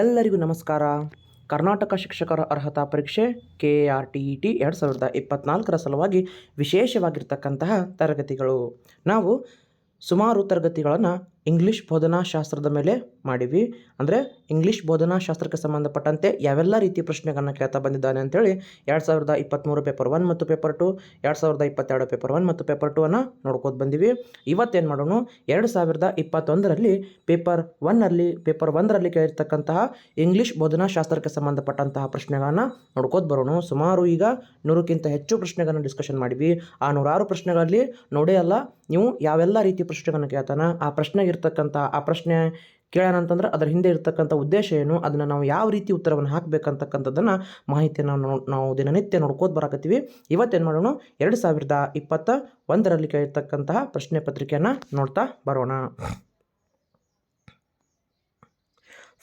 ಎಲ್ಲರಿಗೂ ನಮಸ್ಕಾರ. ಕರ್ನಾಟಕ ಶಿಕ್ಷಕರ ಅರ್ಹತಾ ಪರೀಕ್ಷೆ K R T E T ಎರಡು ಸಾವಿರದ ಇಪ್ಪತ್ತ್ನಾಲ್ಕರ ಸಲುವಾಗಿ ವಿಶೇಷವಾಗಿರ್ತಕ್ಕಂತಹ ತರಗತಿಗಳು. ನಾವು ಸುಮಾರು ತರಗತಿಗಳನ್ನು ಇಂಗ್ಲೀಷ್ ಬೋಧನಾಶಾಸ್ತ್ರದ ಮೇಲೆ ಮಾಡಿವಿ ಅಂದರೆ ಇಂಗ್ಲೀಷ್ ಬೋಧನಾ ಶಾಸ್ತ್ರಕ್ಕೆ ಸಂಬಂಧಪಟ್ಟಂತೆ ಯಾವೆಲ್ಲ ರೀತಿಯ ಪ್ರಶ್ನೆಗಳನ್ನು ಕೇಳ್ತಾ ಬಂದಿದ್ದಾನೆ ಅಂತೇಳಿ ಎರಡು ಸಾವಿರದ ಇಪ್ಪತ್ತ್ಮೂರು ಪೇಪರ್ ಒನ್ ಮತ್ತು ಪೇಪರ್ ಟು ಎರಡು ಸಾವಿರದ ಇಪ್ಪತ್ತೆರಡು ಪೇಪರ್ ಒನ್ ಮತ್ತು ಪೇಪರ್ ಟು ಅನ್ನು ನೋಡ್ಕೋತ ಬಂದಿವಿ. ಇವತ್ತೇನು ಮಾಡೋಣ? ಎರಡು ಸಾವಿರದ ಇಪ್ಪತ್ತೊಂದರಲ್ಲಿ ಪೇಪರ್ ಒನ್ನಲ್ಲಿ ಪೇಪರ್ ಒಂದರಲ್ಲಿ ಕೇಳಿರ್ತಕ್ಕಂತಹ ಇಂಗ್ಲೀಷ್ ಬೋಧನಾ ಶಾಸ್ತ್ರಕ್ಕೆ ಸಂಬಂಧಪಟ್ಟಂತಹ ಪ್ರಶ್ನೆಗಳನ್ನು ನೋಡ್ಕೋತ ಬರೋಣ. ಸುಮಾರು ಈಗ ನೂರಕ್ಕಿಂತ ಹೆಚ್ಚು ಪ್ರಶ್ನೆಗಳನ್ನು ಡಿಸ್ಕಷನ್ ಮಾಡಿವಿ ಆ ನೂರಾರು ಪ್ರಶ್ನೆಗಳಲ್ಲಿ ನೋಡೇ ಅಲ್ಲ, ನೀವು ಯಾವೆಲ್ಲ ರೀತಿಯ ಪ್ರಶ್ನೆಗಳನ್ನು ಕೇಳ್ತಾನ? ಆ ಪ್ರಶ್ನೆಗೆ ಇರ್ತಕ್ಕಂಥ ಆ ಪ್ರಶ್ನೆ ಕೇಳೋಣ ಅಂತಂದ್ರೆ ಅದರ ಹಿಂದೆ ಇರ್ತಕ್ಕಂಥ ಉದ್ದೇಶ ಏನು? ಅದನ್ನು ನಾವು ಯಾವ ರೀತಿ ಉತ್ತರವನ್ನು ಹಾಕಬೇಕಂತಕ್ಕಂಥದ್ದನ್ನು ಮಾಹಿತಿಯನ್ನು ನಾವು ನಾವು ದಿನನಿತ್ಯ ನೋಡ್ಕೋತ ಬರಾಕತ್ತೀವಿ. ಇವತ್ತೇನು ಮಾಡೋಣ? ಎರಡು ಸಾವಿರದ ಇಪ್ಪತ್ತ ಒಂದರಲ್ಲಿ ಕೇಳಿರ್ತಕ್ಕಂತಹ ಪ್ರಶ್ನೆ ಪತ್ರಿಕೆಯನ್ನು ನೋಡ್ತಾ ಬರೋಣ.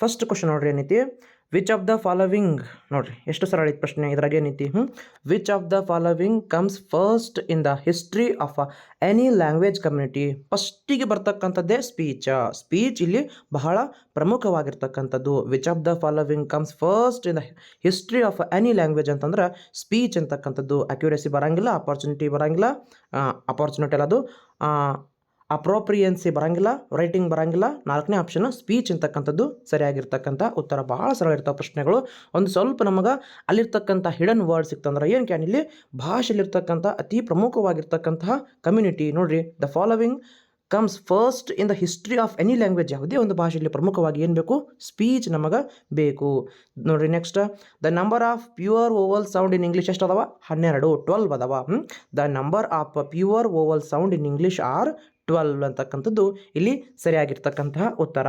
ಫಸ್ಟ್ ಕ್ವಶನ್ ನೋಡ್ರಿ ಏನೈತಿ ವಿಚ್ ಆಫ್ ದ ಫಾಲೋವಿಂಗ್ ನೋಡ್ರಿ, ಎಷ್ಟು ಸರಳ ಇತ್ತು ಪ್ರಶ್ನೆ ಇದ್ರಾಗೆ ಏನೈತಿ ಹ್ಞೂ which of the following comes first in the history of any language community ಫಸ್ಟಿಗೆ ಬರ್ತಕ್ಕಂಥದ್ದೇ ಸ್ಪೀಚ್ ಸ್ಪೀಚ್ ಇಲ್ಲಿ ಬಹಳ ಪ್ರಮುಖವಾಗಿರ್ತಕ್ಕಂಥದ್ದು. Which of the following comes first in the history of any language ಅಂತಂದ್ರೆ ಸ್ಪೀಚ್ ಅಂತಕ್ಕಂಥದ್ದು. ಅಕ್ಯುರೇಸಿ ಬರೋಂಗಿಲ್ಲ ಅಪಾರ್ಚುನಿಟಿ ಬರೋಂಗಿಲ್ಲ ಅಪರ್ಚುನಿಟಿ ಅಲ್ಲ ಅದು. ಅಪ್ರೋಪ್ರಿಯನ್ಸಿ ಬರಂಗಿಲ್ಲ ರೈಟಿಂಗ್ ಬರಂಗಿಲ್ಲ, ನಾಲ್ಕನೇ ಆಪ್ಷನ್ ಸ್ಪೀಚ್ ಅಂತಕ್ಕಂಥದ್ದು ಸರಿಯಾಗಿರ್ತಕ್ಕಂಥ ಉತ್ತರ. ಭಾಳ ಸರಳ ಇರ್ತಾವೆ ಪ್ರಶ್ನೆಗಳು. ಒಂದು ಸ್ವಲ್ಪ ನಮಗೆ ಅಲ್ಲಿರ್ತಕ್ಕಂಥ ಹಿಡನ್ ವರ್ಡ್ ಸಿಕ್ತಂದ್ರೆ ಏನು ಕ್ಯಾನ್ ಇಲ್ಲಿ? ಭಾಷೆಯಲ್ಲಿರ್ತಕ್ಕಂಥ ಅತಿ ಪ್ರಮುಖವಾಗಿರ್ತಕ್ಕಂತಹ ಕಮ್ಯುನಿಟಿ ನೋಡ್ರಿ the following comes first in the history of any language ಯಾವುದೇ ಒಂದು ಭಾಷೆಯಲ್ಲಿ ಪ್ರಮುಖವಾಗಿ ಏನು ಬೇಕು? ಸ್ಪೀಚ್ ನಮಗೆ ಬೇಕು. ನೋಡ್ರಿ next the number of pure vowel sound in English ಎಷ್ಟು ಅದಾವ? ಹನ್ನೆರಡು ಟ್ವೆಲ್ವ್ ಅದಾವ. The number of pure vowel sound in English are twelve ಅಂತಕ್ಕಂಥದ್ದು ಇಲ್ಲಿ ಸರಿಯಾಗಿರ್ತಕ್ಕಂತಹ ಉತ್ತರ.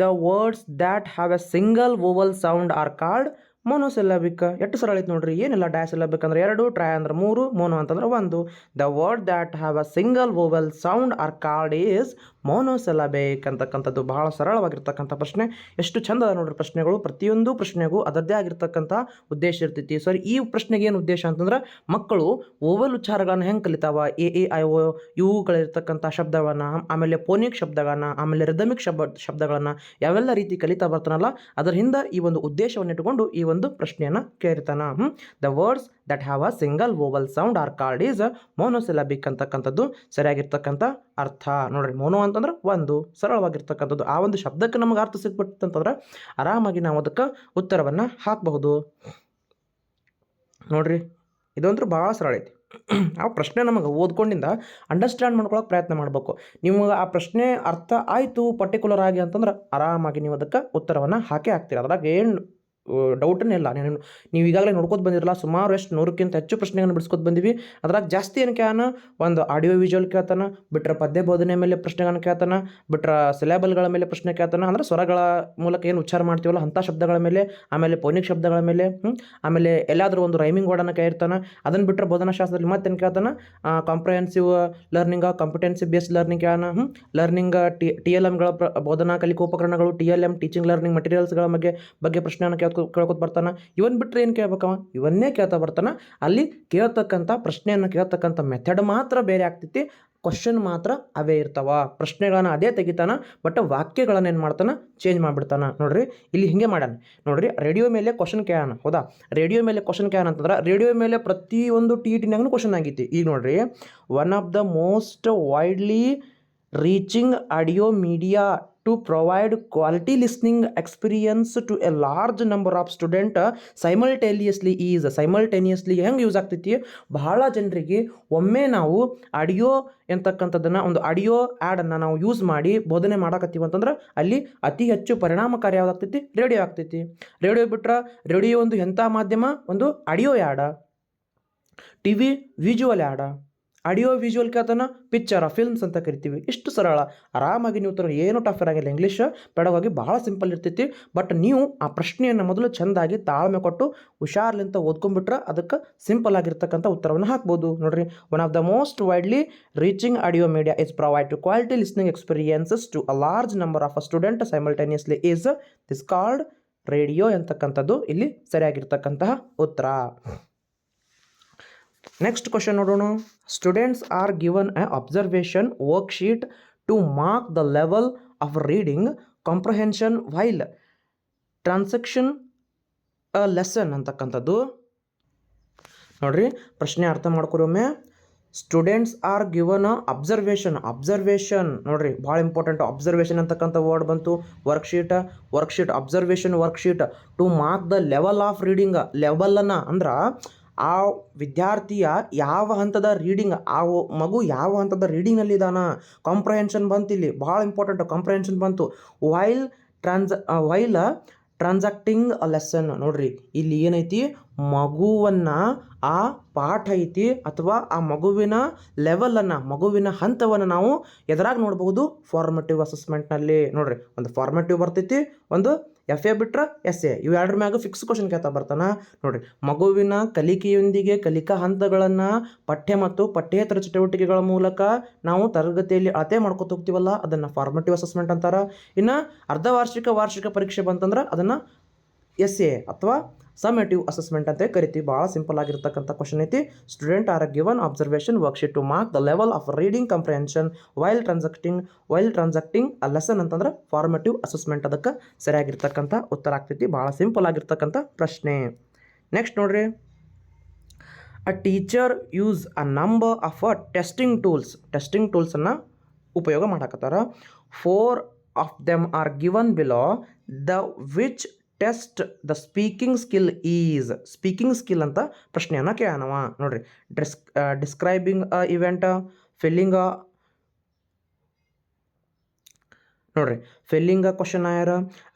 The words that have a single vowel sound are called monosyllabic. ಎಷ್ಟು ಸರಳ ಐತೆ ನೋಡ್ರಿ, ಏನಿಲ್ಲ ಡ್ಯಾಶ್ ಅಂದ್ರೆ ಎರಡು ಟ್ರೈ ಅಂದ್ರೆ ಮೂರು, ಮೋನೋ ಅಂತಂದ್ರೆ ಒಂದು. The word that have a single vowel sound are called is monosyllabic ಅಂತಕ್ಕಂಥದ್ದು ಬಹಳ ಸರಳವಾಗಿರ್ತಕ್ಕಂಥ ಪ್ರಶ್ನೆ. ಎಷ್ಟು ಚಂದ ನೋಡ್ರಿ ಪ್ರಶ್ನೆಗಳು. ಪ್ರತಿಯೊಂದು ಪ್ರಶ್ನೆಗೂ ಅದರದ್ದೇ ಆಗಿರ್ತಕ್ಕಂಥ ಉದ್ದೇಶ ಇರ್ತೈತಿ. ಸರಿ, ಈ ಪ್ರಶ್ನೆಗೆ ಏನು ಉದ್ದೇಶ ಅಂತಂದ್ರೆ, ಮಕ್ಕಳು ಓವಲ್ ಉಚ್ಚಾರಗಳನ್ನು ಹೆಂಗೆ ಕಲಿತಾವ? ಎ ಎ, ಐ, ಓ, ಇವುಗಳಿರ್ತಕ್ಕಂಥ ಶಬ್ದವನ್ನು, ಆಮೇಲೆ ಪೋನಿಕ್ ಶಬ್ದಗಳನ್ನು, ಆಮೇಲೆ ರಿದಮಿಕ್ ಶಬ್ದ ಶಬ್ದಗಳನ್ನು ಯಾವೆಲ್ಲ ರೀತಿ ಕಲಿತಾ ಬರ್ತಾನಲ್ಲ, ಅದರ ಹಿಂದೆ ಈ ಒಂದು ಉದ್ದೇಶವನ್ನು ಇಟ್ಟುಕೊಂಡು ಈ ಒಂದು ಪ್ರಶ್ನೆಯನ್ನು ಕೇಳ್ತಾನ. The words that have a single vowel sound are called is monosyllabic ಅಂತಕ್ಕಂಥದ್ದು ಸರಿಯಾಗಿರ್ತಕ್ಕಂಥ ಅರ್ಥ. ನೋಡ್ರಿ, ಮೋನೋ ಅಂತಂದ್ರೆ ಒಂದು, ಸರಳವಾಗಿರ್ತಕ್ಕಂಥದ್ದು. ಆ ಒಂದು ಶಬ್ದಕ್ಕೆ ನಮಗೆ ಅರ್ಥ ಸಿಕ್ಬಿಟ್ಟಂತಂದ್ರೆ ಆರಾಮಾಗಿ ನಾವು ಅದಕ್ಕೆ ಉತ್ತರವನ್ನು ಹಾಕಬಹುದು. ನೋಡ್ರಿ, ಇದಂತೂ ಭಾಳ ಸರಳ ಐತಿ. ಆ ಪ್ರಶ್ನೆ ನಮಗೆ ಓದ್ಕೊಂಡಿಂದ ಅಂಡರ್ಸ್ಟ್ಯಾಂಡ್ ಮಾಡ್ಕೊಳಕ್ಕೆ ಪ್ರಯತ್ನ ಮಾಡಬೇಕು. ನಿಮಗೆ ಆ ಪ್ರಶ್ನೆ ಅರ್ಥ ಆಯಿತು ಪರ್ಟಿಕ್ಯುಲರ್ ಆಗಿ ಅಂತಂದ್ರೆ ಆರಾಮಾಗಿ ನೀವು ಅದಕ್ಕೆ ಉತ್ತರವನ್ನು ಹಾಕೇ ಹಾಕ್ತೀರ ಅದ್ರಾಗ ಏನು ಡೌಟನ್ನೇ ಇಲ್ಲ. ನೀನು, ನೀವು ಈಗಾಗಲೇ ನೋಡ್ಕೊತ ಬಂದಿರಲ್ಲ, ಸುಮಾರು ಎಷ್ಟು ನೂರಕ್ಕಿಂತ ಹೆಚ್ಚು ಪ್ರಶ್ನೆಗಳನ್ನು ಬಿಡಿಸ್ಕೊತ ಬಂದಿವಿ. ಅದ್ರಾಗ ಜಾಸ್ತಿ ಏನು ಕ್ಯಾನ ಒಂದು ಆಡಿಯೋ ವಿಜುವಲ್ ಕೇಳ್ತಾನ, ಬಿಟ್ರೆ ಪದ್ಯ ಬೋಧನೆ ಮೇಲೆ ಪ್ರಶ್ನೆಗಳನ್ನು ಕೇಳ್ತಾನ, ಬಿಟ್ರೆ ಸಿಲೆಬಲ್ಗಳ ಮೇಲೆ ಪ್ರಶ್ನೆ ಕೇಳ್ತಾನ, ಅಂದ್ರೆ ಸ್ವರಗಳ ಮೂಲಕ ಏನು ಉಚ್ಚಾರ ಮಾಡ್ತೀವಲ್ಲ, ಅಂಥ ಶಬ್ದಗಳ ಮೇಲೆ, ಆಮೇಲೆ ಪೌನಿಕ್ ಶಬ್ದಗಳ ಮೇಲೆ? ಆಮೇಲೆ ಎಲ್ಲಾದರೂ ಒಂದು ರೈಮಿಂಗ್ ವರ್ಡನ್ನು ಕೇಳಿರ್ತಾನೆ ಅದನ್ನು ಬಿಟ್ಟರೆ ಬೋಧನಾಶಾಸ್ತ್ರದಲ್ಲಿ ಮತ್ತೇನು ಕೇಳ್ತಾನ? Comprehensive learning competency base learning ಕೇಳೋಣ ಲರ್ನಿಂಗ್ ಟಿ ಟಿ ಎಲ್ ಎಮ್ಗಳ ಪ್ರ, ಬೋಧನಾ ಕಲಿಕೋಪಕರಣಗಳು T L M teaching learning ಮಟೀರಿಯಲ್ಸ್ಗಳ ಬಗ್ಗೆ ಬಗ್ಗೆ ಪ್ರಶ್ನೆಯನ್ನು ಕೇಳ್ಕೊ ಕೇಳ್ಕೊತ ಬರ್ತಾನೆ, ಇವನ್ ಬಿಟ್ಟರೆ ಏನು ಕೇಳ್ಬೇಕವ? ಇವನ್ನೇ ಕೇಳ್ತಾ ಬರ್ತಾನೆ. ಅಲ್ಲಿ ಕೇಳ್ತಕ್ಕಂಥ ಪ್ರಶ್ನೆಯನ್ನು ಕೇಳ್ತಕ್ಕಂಥ ಮೆಥಡ್ ಮಾತ್ರ ಬೇರೆ ಆಗ್ತೈತಿ. ಕ್ವಶನ್ ಮಾತ್ರ ಅವೇ ಇರ್ತಾವ. ಪ್ರಶ್ನೆಗಳನ್ನ ಅದೇ ತೆಗಿತಾನ ಬಟ್ ವಾಕ್ಯಗಳನ್ನ ಏನು ಮಾಡ್ತಾನೆ? ಚೇಂಜ್ ಮಾಡಿಬಿಡ್ತಾನೆ. ನೋಡ್ರಿ, ಇಲ್ಲಿ ಹಿಂಗೆ ಮಾಡ್ಯಾನ. ನೋಡ್ರಿ ರೇಡಿಯೋ ಮೇಲೆ ಕ್ವಶನ್ ಕೇಳೋಣ ಹೌದಾ? ರೇಡಿಯೋ ಮೇಲೆ ಕ್ವಶನ್ ಕೇಳೋಣ ಅಂತಂದ್ರೆ ರೇಡಿಯೋ ಮೇಲೆ ಪ್ರತಿಯೊಂದು ಟಿ ಇಟಿನಾಗೂ ಕ್ವಶನ್ ಆಗೈತಿ ಈಗ ನೋಡ್ರಿ one of the most widely reaching audio media to provide quality listening experience to a large number of student simultaneously is simultaneously ಹೆಂಗೆ ಯೂಸ್ ಆಗ್ತೈತಿ? ಬಹಳ ಜನರಿಗೆ ಒಮ್ಮೆ ನಾವು ಆಡಿಯೋ ಎಂತಕ್ಕಂಥದ್ದನ್ನು, ಒಂದು ಆಡಿಯೋ ಆ್ಯಡನ್ನು ನಾವು ಯೂಸ್ ಮಾಡಿ ಬೋಧನೆ ಮಾಡಕತ್ತೀವಿ ಅಂತಂದ್ರೆ ಅಲ್ಲಿ ಅತಿ ಹೆಚ್ಚು ಪರಿಣಾಮಕಾರಿ ಯಾವುದಾಗ್ತೈತಿ? ರೇಡಿಯೋ ಆಗ್ತೈತಿ. ರೇಡಿಯೋ ಬಿಟ್ರೆ ರೇಡಿಯೋ ಒಂದು ಎಂಥ ಮಾಧ್ಯಮ? ಒಂದು audio aid T V visual aid audio visual ಅದನ್ನು ಪಿಕ್ಚರ ಫಿಲ್ಮ್ಸ್ ಅಂತ ಕರಿತೀವಿ. ಇಷ್ಟು ಸರಳ. ಆರಾಮಾಗಿ ನೀವು ತರ ಏನು ಟಫರ್ ಆಗಿಲ್ಲ ಇಂಗ್ಲೀಷ್ ಬೇಡವಾಗಿ ಭಾಳ ಸಿಂಪಲ್ ಇರ್ತೈತಿ. ಬಟ್ ನೀವು ಆ ಪ್ರಶ್ನೆಯನ್ನು ಮೊದಲು ಚೆಂದಾಗಿ ತಾಳ್ಮೆ ಕೊಟ್ಟು ಹುಷಾರ್ಲಿಂತ ಓದ್ಕೊಂಡ್ಬಿಟ್ರೆ ಅದಕ್ಕೆ ಸಿಂಪಲ್ ಆಗಿರ್ತಕ್ಕಂಥ ಉತ್ತರವನ್ನು ಹಾಕ್ಬೋದು. ನೋಡ್ರಿ one of the most widely reaching audio media is provide to quality listening experiences to a large number of a student simultaneously is this called radio ಎಂತಕ್ಕಂಥದ್ದು. ಇಲ್ಲಿ ಸರಿಯಾಗಿರ್ತಕ್ಕಂತಹ ಉತ್ತರ. ನೆಕ್ಸ್ಟ್ ಕ್ವಶನ್ ನೋಡೋಣ. Students are given a observation worksheet to mark the level of reading comprehension while transaction a lesson ಅಂತಕ್ಕಂಥದ್ದು. ನೋಡ್ರಿ, ಪ್ರಶ್ನೆ ಅರ್ಥ ಒಮ್ಮೆ. Students are given observation observation ನೋಡ್ರಿ, ಭಾಳ ಇಂಪಾರ್ಟೆಂಟ್ ಅಬ್ಸರ್ವೇಷನ್ ಅಂತಕ್ಕಂಥ ವರ್ಡ್ ಬಂತು. Worksheet worksheet observation worksheet to mark the level of reading ಲೆವೆಲನ್ನು ಅಂದ್ರೆ ಆ ವಿದ್ಯಾರ್ಥಿಯ ಯಾವ ಹಂತದ ರೀಡಿಂಗ್ ಆ ಮಗು ಯಾವ ಹಂತದ ರೀಡಿಂಗ್ನಲ್ಲಿ ಇದಾನ ಕಾಂಪ್ರಹೆನ್ಷನ್ ಬಂತು ಇಲ್ಲಿ ಭಾಳ ಇಂಪಾರ್ಟೆಂಟ್ ಕಾಂಪ್ರಹೆನ್ಷನ್ ಬಂತು. While trans while transacting a lesson ನೋಡ್ರಿ, ಇಲ್ಲಿ ಏನೈತಿ? ಮಗುವನ್ನು ಆ ಪಾಠ ಐತಿ ಅಥವಾ ಆ ಮಗುವಿನ ಲೆವೆಲನ್ನು ಮಗುವಿನ ಹಂತವನ್ನು ನಾವು ಎದುರಾಗಿ ನೋಡ್ಬೋದು ಫಾರ್ಮೇಟಿವ್ ಅಸೆಸ್ಮೆಂಟ್ನಲ್ಲಿ ನೋಡ್ರಿ, ಒಂದು ಫಾರ್ಮೇಟಿವ್ ಬರ್ತೈತಿ, ಒಂದು ಎಫ್ ಎ ಬಿಟ್ರೆ ಎಸ್ ಎ ಇವು ಎರಡರ ಮ್ಯಾಗ ಫಿಕ್ಸ್ ಕ್ವಶನ್ ಕೇಳ್ತಾ ಬರ್ತಾನ? ನೋಡ್ರಿ, ಮಗುವಿನ ಕಲಿಕೆಯೊಂದಿಗೆ ಕಲಿಕಾ ಹಂತಗಳನ್ನು ಪಠ್ಯ ಮತ್ತು ಪಠ್ಯೇತರ ಚಟುವಟಿಕೆಗಳ ಮೂಲಕ ನಾವು ತರಗತಿಯಲ್ಲಿ ಅಳತೆ ಮಾಡ್ಕೊತ ಹೋಗ್ತೀವಲ್ಲ, ಅದನ್ನು ಫಾರ್ಮೇಟಿವ್ ಅಸೆಸ್ಮೆಂಟ್ ಅಂತಾರೆ. ಇನ್ನು ಅರ್ಧ ವಾರ್ಷಿಕ ವಾರ್ಷಿಕ ಪರೀಕ್ಷೆ ಬಂತಂದ್ರೆ ಅದನ್ನು ಎಸ್ ಎ ಅಥವಾ ಸಮೇಟಿವ್ ಅಸೆಸ್ಮೆಂಟ್ ಅಂತ ಕರಿತೀವಿ. ಭಾಳ ಸಿಂಪಲ್ ಆಗಿರ್ತಕ್ಕಂಥ ಕ್ವಶನ್ ಐತಿ. Student are given observation worksheet to mark the level of reading comprehension while transacting while transacting a lesson ಅಂತಂದ್ರೆ ಫಾರ್ಮೇಟಿವ್ ಅಸೆಸ್ಮೆಂಟ್ ಅದಕ್ಕೆ ಸರಿಯಾಗಿರ್ತಕ್ಕಂಥ ಉತ್ತರ ಆಗ್ತೈತಿ. ಭಾಳ ಸಿಂಪಲ್ ಆಗಿರ್ತಕ್ಕಂಥ ಪ್ರಶ್ನೆ. ನೆಕ್ಸ್ಟ್ ನೋಡ್ರಿ. A teacher use a number of a testing tools testing ಟೂಲ್ಸನ್ನು ಉಪಯೋಗ ಮಾಡಾಕತ್ತಾರ. Four of them are given below the which test the speaking skill is, speaking skill ಅಂತ ಪ್ರಶ್ನೆಯನ್ನು ಕೇಳೋಣವ. ನೋಡ್ರಿ dis describing a event, filling uh, ನೋಡ್ರಿ, filling question ಆಯರ್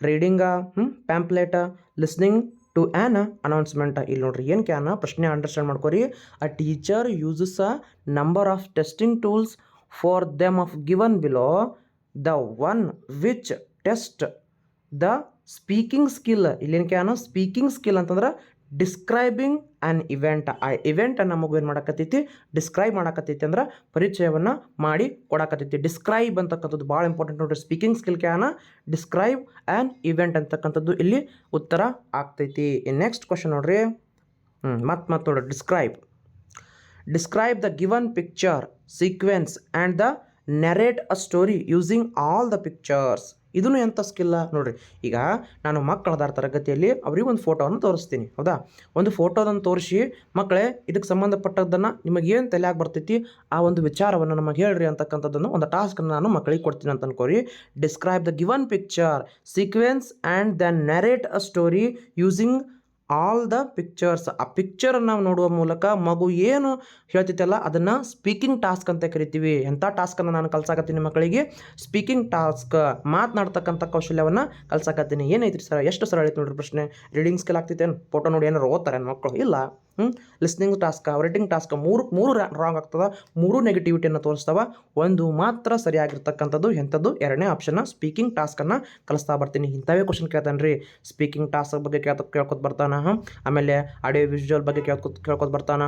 reading ಹ್ಞೂ pamphlet, listening to an announcement. ಇಲ್ಲಿ ನೋಡ್ರಿ, ಏನು ಕ್ಯಾನ ಪ್ರಶ್ನೆ ಅಂಡರ್ಸ್ಟ್ಯಾಂಡ್ ಮಾಡ್ಕೊರಿ. A teacher uses a number of testing tools four them of given below the one which test the speaking skill, ಇಲ್ಲಿನ ಕ್ಯಾನೋ? ಸ್ಪೀಕಿಂಗ್ ಸ್ಕಿಲ್ ಅಂತಂದ್ರೆ ಡಿಸ್ಕ್ರೈಬಿಂಗ್ ಆ್ಯನ್ ಇವೆಂಟ್. ಆ ಇವೆಂಟನ್ನು ಮಗು ಏನು ಮಾಡಕತ್ತೈತಿ? ಡಿಸ್ಕ್ರೈಬ್ ಮಾಡಕತ್ತೈತಿ ಅಂದ್ರೆ ಪರಿಚಯವನ್ನು ಮಾಡಿ ಕೊಡಕತ್ತೈತಿ. ಡಿಸ್ಕ್ರೈಬ್ ಅಂತಕ್ಕಂಥದ್ದು ಭಾಳ ಇಂಪಾರ್ಟೆಂಟ್ ನೋಡ್ರಿ. ಸ್ಪೀಕಿಂಗ್ ಸ್ಕಿಲ್ ಕ್ಯಾನ? ಡಿಸ್ಕ್ರೈಬ್ ಆ್ಯನ್ ಇವೆಂಟ್ ಅಂತಕ್ಕಂಥದ್ದು ಇಲ್ಲಿ ಉತ್ತರ ಆಗ್ತೈತಿ. ನೆಕ್ಸ್ಟ್ ಕ್ವಶನ್ ನೋಡ್ರಿ. ಹ್ಞೂ ಮತ್ತೆ ಮತ್ತೆ ನೋಡ್ರಿ. Describe. Describe the given picture, sequence and the narrate a story using all the pictures. ಇದೂ ಎಂಥ ಸ್ಕಿಲ್ಲ ನೋಡಿರಿ. ಈಗ ನಾನು ಮಕ್ಕಳದಾರ ತರಗತಿಯಲ್ಲಿ ಅವ್ರಿಗೆ ಒಂದು ಫೋಟೋವನ್ನು ತೋರಿಸ್ತೀನಿ. ಹೌದಾ? ಒಂದು ಫೋಟೋದನ್ನು ತೋರಿಸಿ ಮಕ್ಕಳೇ ಇದಕ್ಕೆ ಸಂಬಂಧಪಟ್ಟದ್ದನ್ನು ನಿಮಗೆ ಏನು ತಲೆಯಾಗಿ ಬರ್ತೈತಿ, ಆ ಒಂದು ವಿಚಾರವನ್ನು ನಮಗೆ ಹೇಳ್ರಿ ಅಂತಕ್ಕಂಥದ್ದನ್ನು ಒಂದು ಟಾಸ್ಕನ್ನು ನಾನು ಮಕ್ಕಳಿಗೆ ಕೊಡ್ತೀನಿ ಅಂತ ಅನ್ಕೋರಿ describe the given picture sequence and then narrate a story using all the pictures ಆ ನಾವು ನೋಡುವ ಮೂಲಕ ಮಗು ಏನು ಹೇಳ್ತೈತಲ್ಲ ಅದನ್ನು ಸ್ಪೀಕಿಂಗ್ ಟಾಸ್ಕ್ ಅಂತ ಕರಿತೀವಿ. ಎಂಥ ಟಾಸ್ಕನ್ನು ನಾನು ಕಲ್ಸಾಕತ್ತೀನಿ ಮಕ್ಕಳಿಗೆ? ಸ್ಪೀಕಿಂಗ್ ಟಾಸ್ಕ್ ಮಾತನಾಡ್ತಕ್ಕಂಥ ಕೌಶಲ್ಯವನ್ನು ಕಲ್ಸಾಕತ್ತೀನಿ. ಏನೈತ್ರಿ ಸರ್? ಎಷ್ಟು ಸರಳ ಐತೆ ನೋಡ್ರಿ ಪ್ರಶ್ನೆ. Reading skill ಆಗ್ತೈತೇನು? ಫೋಟೋ ನೋಡಿ ಏನಾರು ಓದ್ತಾರೆ ಮಕ್ಕಳು ಇಲ್ಲ. ಲಿಸ್ನಿಂಗ್ ಟಾಸ್ಕ್ ರೈಟಿಂಗ್ ಟಾಸ್ಕ್ ಮೂರು ಮೂರು ರಾಂಗ್ ಆಗ್ತದ, ಮೂರು ನೆಗೆಟಿವಿಟಿಯನ್ನು ತೋರಿಸ್ತಾವ. ಒಂದು ಮಾತ್ರ ಸರಿಯಾಗಿರ್ತಕ್ಕಂಥದ್ದು, ಎಂಥದ್ದು? ಎರಡನೇ ಆಪ್ಷನ್ನ ಸ್ಪೀಕಿಂಗ್ ಟಾಸ್ಕನ್ನು ಕಲಿಸ್ತಾ ಬರ್ತೀನಿ. ಇಂಥವೇ ಕ್ವಶನ್ ಕೇಳ್ತಾನೆ ರೀ ಸ್ಪೀಕಿಂಗ್ ಟಾಸ್ಕ್ ಬಗ್ಗೆ ಕೇಳ್ತ, ಕೇಳ್ಕೊತ ಬರ್ತಾನ ಆಮೇಲೆ ಆಡಿಯೋ ವಿಜುವಲ್ ಬಗ್ಗೆ ಕೇಳ್ಕೊ, ಕೇಳ್ಕೊತ ಬರ್ತಾನ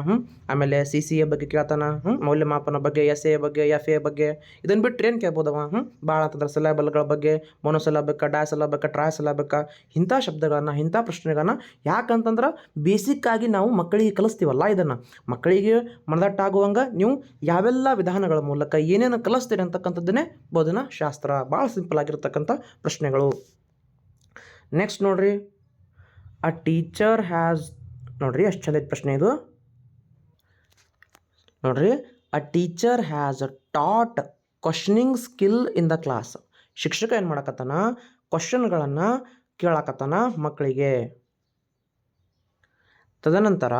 ಆಮೇಲೆ ಸಿ ಸಿ ಎ ಬಗ್ಗೆ ಕೇಳ್ತಾನ ಮೌಲ್ಯಮಾಪನ ಬಗ್ಗೆ ಎಸ್ ಎ ಬಗ್ಗೆ ಎಫ್ ಎ ಬಗ್ಗೆ ಇದನ್ನು ಬಿಟ್ಟರೆ ಏನು ಕೇಳ್ಬೋದವ ಹ್ಞೂ ಭಾಳ ಅಂತಂದ್ರೆ ಸಿಲೆಬಲ್ಗಳ ಬಗ್ಗೆ ಮೊನೋಸಿಲಬೇಕ ಡಾಸಿಲಬೇಕ ಟ್ರಾಸಿಲಬೇಕ ಇಂಥ ಶಬ್ದಗಳನ್ನು, ಇಂಥ ಪ್ರಶ್ನೆಗಳನ್ನ ಯಾಕಂತಂದ್ರೆ ಬೇಸಿಕ್ಕಾಗಿ ನಾವು ಮಕ್ಕಳಿಗೆ ಕಲಿಸ್ತೀವಲ್ಲ ಇದನ್ನು? ಮಕ್ಕಳಿಗೆ ಮನದಟ್ಟಾಗುವಂಗೆ ನೀವು ಯಾವೆಲ್ಲ ವಿಧಾನಗಳ ಮೂಲಕ ಏನೇನು ಕಲಿಸ್ತೀರಿ ಅಂತಕ್ಕಂಥದ್ದನ್ನೇ ಬೋಧನಾ ಶಾಸ್ತ್ರ ಭಾಳ ಸಿಂಪಲ್ ಆಗಿರ್ತಕ್ಕಂಥ ಪ್ರಶ್ನೆಗಳು. ನೆಕ್ಸ್ಟ್ ನೋಡ್ರಿ. ಅ ಟೀಚರ್ ಹ್ಯಾಸ್ ನೋಡ್ರಿ ಎಷ್ಟು ಚಂದ ಪ್ರಶ್ನೆ ಇದು. ನೋಡ್ರಿ. A teacher has taught questioning skill in the class ಶಿಕ್ಷಕ ಏನು ಮಾಡಕತ್ತಾನ? ಕ್ವಶನ್ಗಳನ್ನು ಕೇಳಕತ್ತಾನ ಮಕ್ಕಳಿಗೆ. ತದನಂತರ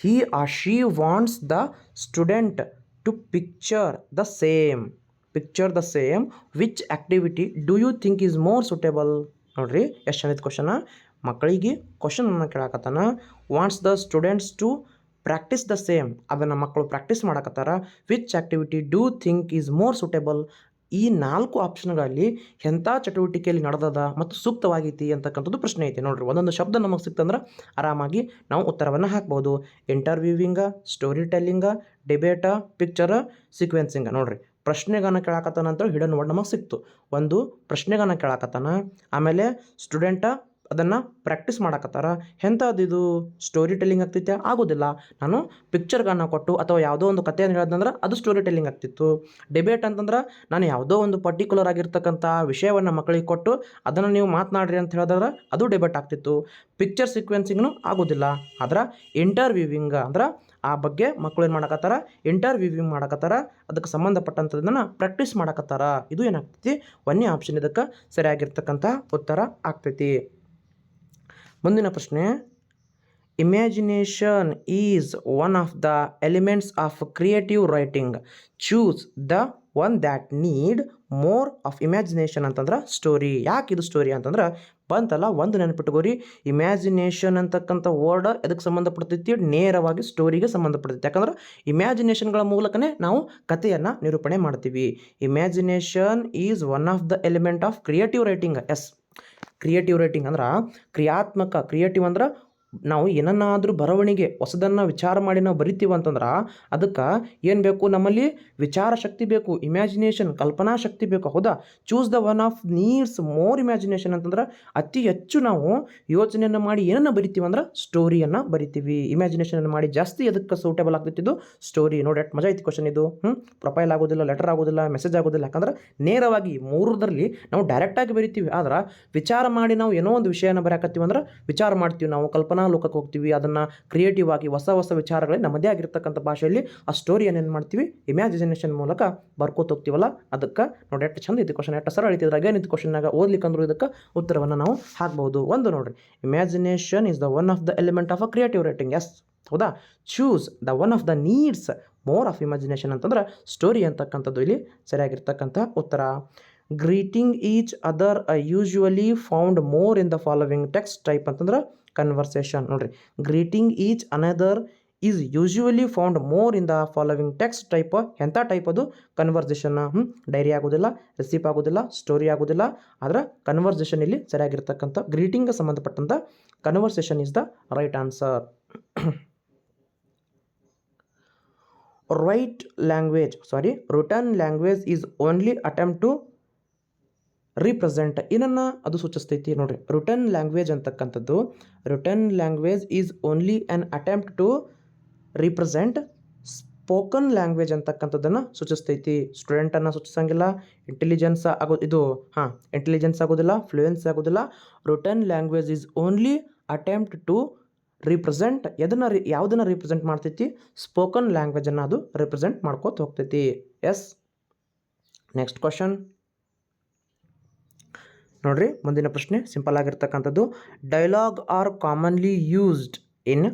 he or she wants the student to picture the same picture the same which activity do you think is more suitable ನೋಡ್ರಿ, ಎಷ್ಟು ಚಂದ ಕ್ವಶನ ಮಕ್ಕಳಿಗೆ ಕ್ವಶನನ್ನು ಕೇಳಾಕತ್ತಾನ. Wants the students to practise the same ಅದನ್ನು ಮಕ್ಕಳು ಪ್ರಾಕ್ಟೀಸ್ ಮಾಡಕತ್ತಾರ. Which activity do think is more suitable ಈ ನಾಲ್ಕು ಆಪ್ಷನ್ಗಳಲ್ಲಿ ಎಂಥ ಚಟುವಟಿಕೆಯಲ್ಲಿ ನಡೆದದ ಮತ್ತು ಸೂಕ್ತವಾಗೈತಿ ಅಂತಕ್ಕಂಥದ್ದು ಪ್ರಶ್ನೆ ಐತಿ. ನೋಡ್ರಿ, ಒಂದೊಂದು ಶಬ್ದ ನಮಗೆ ಸಿಕ್ತಂದ್ರೆ ಆರಾಮಾಗಿ ನಾವು ಉತ್ತರವನ್ನು ಹಾಕ್ಬೋದು. Interviewing, story telling, debate, picture, sequencing. ನೋಡ್ರಿ ಪ್ರಶ್ನೆಗನ್ನ ಕೇಳಾಕತ್ತಾನ ಅಂತ ಹಿಡನ್ ವರ್ಡ್ ನಮಗೆ ಸಿಕ್ತು. ಒಂದು ಪ್ರಶ್ನೆಗನ್ನ ಕೇಳಾಕತ್ತಾನ, ಆಮೇಲೆ ಸ್ಟೂಡೆಂಟ ಅದನ್ನು ಪ್ರಾಕ್ಟೀಸ್ ಮಾಡಕತ್ತಾರ. ಎಂಥದ್ದು ಇದು? ಸ್ಟೋರಿ ಟೆಲ್ಲಿಂಗ್ ಆಗ್ತೈತೆ ಆಗೋದಿಲ್ಲ. ನಾನು ಪಿಕ್ಚರ್ಗಳನ್ನ ಕೊಟ್ಟು ಅಥವಾ ಯಾವುದೋ ಒಂದು ಕಥೆಯನ್ನು ಹೇಳೋದಂದ್ರೆ ಅದು ಸ್ಟೋರಿ ಟೆಲ್ಲಿಂಗ್ ಆಗ್ತಿತ್ತು. ಡಿಬೇಟ್ ಅಂತಂದ್ರೆ ನಾನು ಯಾವುದೋ ಒಂದು ಪರ್ಟಿಕ್ಯುಲರ್ ಆಗಿರ್ತಕ್ಕಂಥ ವಿಷಯವನ್ನು ಮಕ್ಕಳಿಗೆ ಕೊಟ್ಟು ಅದನ್ನು ನೀವು ಮಾತನಾಡ್ರಿ ಅಂತ ಹೇಳಿದ್ರೆ ಅದು ಡಿಬೇಟ್ ಆಗ್ತಿತ್ತು. ಪಿಕ್ಚರ್ ಸೀಕ್ವೆನ್ಸಿಂಗ್ನು ಆಗೋದಿಲ್ಲ. ಆದ್ರೆ ಇಂಟರ್ವ್ಯೂವಿಂಗ್ ಅಂದ್ರೆ ಆ ಬಗ್ಗೆ ಮಕ್ಕಳು ಏನು ಮಾಡಕತ್ತಾರ? ಇಂಟರ್ವ್ಯೂವಿಂಗ್ ಮಾಡಕತ್ತಾರ. ಅದಕ್ಕೆ ಸಂಬಂಧಪಟ್ಟಂಥದ್ದನ್ನು ಪ್ರಾಕ್ಟೀಸ್ ಮಾಡಕತ್ತಾರ. ಇದು ಏನಾಗ್ತೈತಿ ಒಂದನೇ ಆಪ್ಷನ್ ಇದಕ್ಕೆ ಸರಿಯಾಗಿರ್ತಕ್ಕಂಥ ಉತ್ತರ ಆಗ್ತೈತಿ. ಮುಂದಿನ ಪ್ರಶ್ನೆ imagination is one of the elements of creative writing choose the one that need more of imagination ಅಂತಂದ್ರೆ ಸ್ಟೋರಿ ಯಾಕೆ ಇದು ಸ್ಟೋರಿ ಅಂತಂದ್ರೆ, ಬಂತಲ್ಲ ಒಂದು ನೆನಪಿಟ್ಕೋರಿ ಇಮ್ಯಾಜಿನೇಷನ್ ಅಂತಕ್ಕಂಥ ವರ್ಡ್ ಎದಕ್ಕೆ ಸಂಬಂಧಪಡ್ತೈತಿ? ನೇರವಾಗಿ ಸ್ಟೋರಿಗೆ ಸಂಬಂಧಪಡ್ತೈತಿ. ಯಾಕಂದ್ರೆ ಇಮ್ಯಾಜಿನೇಷನ್ಗಳ ಮೂಲಕನೇ ನಾವು ಕಥೆಯನ್ನು ನಿರೂಪಣೆ ಮಾಡ್ತೀವಿ. Imagination is one of the element of creative writing is. Creative writing ಅಂದ್ರೆ ಕ್ರಿಯಾತ್ಮಕ ಕ್ರಿಯೇಟಿವ್ ಅಂದ್ರೆ ನಾವು ಏನನ್ನಾದರೂ ಬರವಣಿಗೆ, ಹೊಸದನ್ನು ವಿಚಾರ ಮಾಡಿ ನಾವು ಬರಿತೀವಿ ಅಂತಂದ್ರೆ ಅದಕ್ಕೆ ಏನು ಬೇಕು? ನಮ್ಮಲ್ಲಿ ವಿಚಾರ ಶಕ್ತಿ ಬೇಕು ಇಮ್ಯಾಜಿನೇಷನ್ ಕಲ್ಪನಾ ಶಕ್ತಿ ಬೇಕು. ಹೌದಾ? Choose the one of needs more imagination ಅಂತಂದ್ರೆ ಅತಿ ಹೆಚ್ಚು ನಾವು ಯೋಚನೆಯನ್ನು ಮಾಡಿ ಏನನ್ನು ಬರಿತೀವಿ ಅಂದ್ರೆ ಸ್ಟೋರಿಯನ್ನು ಬರಿತೀವಿ. ಇಮ್ಯಾಜಿನೇಷನನ್ನು ಮಾಡಿ ಜಾಸ್ತಿ ಅದಕ್ಕೆ ಸೂಟೇಬಲ್ ಆಗ್ತಿದ್ದು ಸ್ಟೋರಿ ನೋಡಿ, ಎಟ್ ಮಜಾ ಐತಿ ಕ್ವಶನ್ ಇದು. ಹ್ಞೂ ಪ್ರೊಫೈಲ್ ಆಗೋದಿಲ್ಲ ಲೆಟರ್ ಆಗೋದಿಲ್ಲ ಮೆಸೇಜ್ ಆಗೋದಿಲ್ಲ. ಯಾಕಂದ್ರೆ ನೇರವಾಗಿ ಮೂರರಲ್ಲಿ ನಾವು ಡೈರೆಕ್ಟಾಗಿ ಬರಿತೀವಿ. ಆದ್ರೆ ವಿಚಾರ ಮಾಡಿ ನಾವು ಏನೋ ಒಂದು ವಿಷಯನ ಬರಕತ್ತೀವಿ ಅಂದ್ರೆ ವಿಚಾರ ಮಾಡ್ತೀವಿ ನಾವು, ಕಲ್ಪನಾ ಲೋಕಕ್ಕೆ ಹೋಗ್ತೀವಿ. ಅದನ್ನು ಕ್ರಿಯೇಟಿವ್ ಆಗಿ ಹೊಸ ಹೊಸ ವಿಚಾರಗಳೇ ನಮ್ಮದೇ ಆಗಿರ್ತಕ್ಕಂಥ ಭಾಷೆಯಲ್ಲಿ ಆ ಸ್ಟೋರಿಯನ್ನು ಏನು ಮಾಡ್ತೀವಿ? ಇಮ್ಯಾಜಿನೇಷನ್ ಮೂಲಕ ಬರ್ಕೋತ ಹೋಗ್ತೀವಲ್ಲ? ಅದಕ್ಕೆ ನೋಡಿ, ಎಷ್ಟು ಚಂದ ಇದೆ ಕ್ವಶನ್ ಎಷ್ಟು ಸರಳ ಐತಿ ಅಗೇನ್ ಇದು ಕ್ವಶನ್ನಾಗ ಓದ್ಲಿಕ್ಕಂದ್ರೂ ಇದಕ್ಕೆ ಉತ್ತರವನ್ನು ನಾವು ಹಾಕ್ಬೋದು ಒಂದು ನೋಡಿರಿ. Imagination is the one of the element of a creative writing is ಹೌದಾ? Choose the one of the needs more of imagination ಅಂತಂದ್ರೆ ಸ್ಟೋರಿ ಅಂತಕ್ಕಂಥದ್ದು ಇಲ್ಲಿ ಸರಿಯಾಗಿರ್ತಕ್ಕಂಥ ಉತ್ತರ. Greeting each other usually found more in the following text type ಅಂತಂದ್ರೆ conversation ನೋಡ್ರಿ greeting each another is usually found more in the following text type ಎಂಥ type ಅದು? Conversation diary ಆಗೋದಿಲ್ಲ ರೆಸಿಪ್ ಆಗೋದಿಲ್ಲ ಸ್ಟೋರಿ ಆಗೋದಿಲ್ಲ. ಆದರೆ ಕನ್ವರ್ಸೇಷನ್ ಇಲ್ಲಿ ಸರಿಯಾಗಿರ್ತಕ್ಕಂಥ ಗ್ರೀಟಿಂಗ್ಗೆ ಸಂಬಂಧಪಟ್ಟಂಥ conversation is the right answer right language sorry written language is only attempt to represent ಏನನ್ನು? ಅದು ಸೂಚಿಸ್ತೈತಿ ನೋಡ್ರಿ. ರಿಟರ್ನ್ ಲ್ಯಾಂಗ್ವೇಜ್ ಅಂತಕ್ಕಂಥದ್ದು. Written language is only an attempt to represent spoken language ಅಂತಕ್ಕಂಥದ್ದನ್ನು ಸೂಚಿಸ್ತೈತಿ. ಸ್ಟೂಡೆಂಟನ್ನು ಸೂಚಿಸಂಗಿಲ್ಲ. ಇಂಟೆಲಿಜೆನ್ಸ್ ಆಗೋ, ಇದು, ಹಾಂ ಇಂಟೆಲಿಜೆನ್ಸ್ ಆಗೋದಿಲ್ಲ ಫ್ಲೂಯೆನ್ಸ್ ಆಗೋದಿಲ್ಲ. Written language is only attempt to represent ಎದನ್ನು ರಿ ಯಾವುದನ್ನು ರಿಪ್ರೆಸೆಂಟ್ ಮಾಡ್ತೈತಿ? ಸ್ಪೋಕನ್ ಲ್ಯಾಂಗ್ವೇಜನ್ನು ಅದು ರಿಪ್ರೆಸೆಂಟ್ ಮಾಡ್ಕೋತ ಹೋಗ್ತೈತಿ. ಎಸ್ ನೆಕ್ಸ್ಟ್ ಕ್ವಶನ್ ನೋಡ್ರಿ, ಮುಂದಿನ ಪ್ರಶ್ನೆ ಸಿಂಪಲ್ ಆಗಿರ್ತಕ್ಕಂಥದ್ದು. Dialogue are commonly used in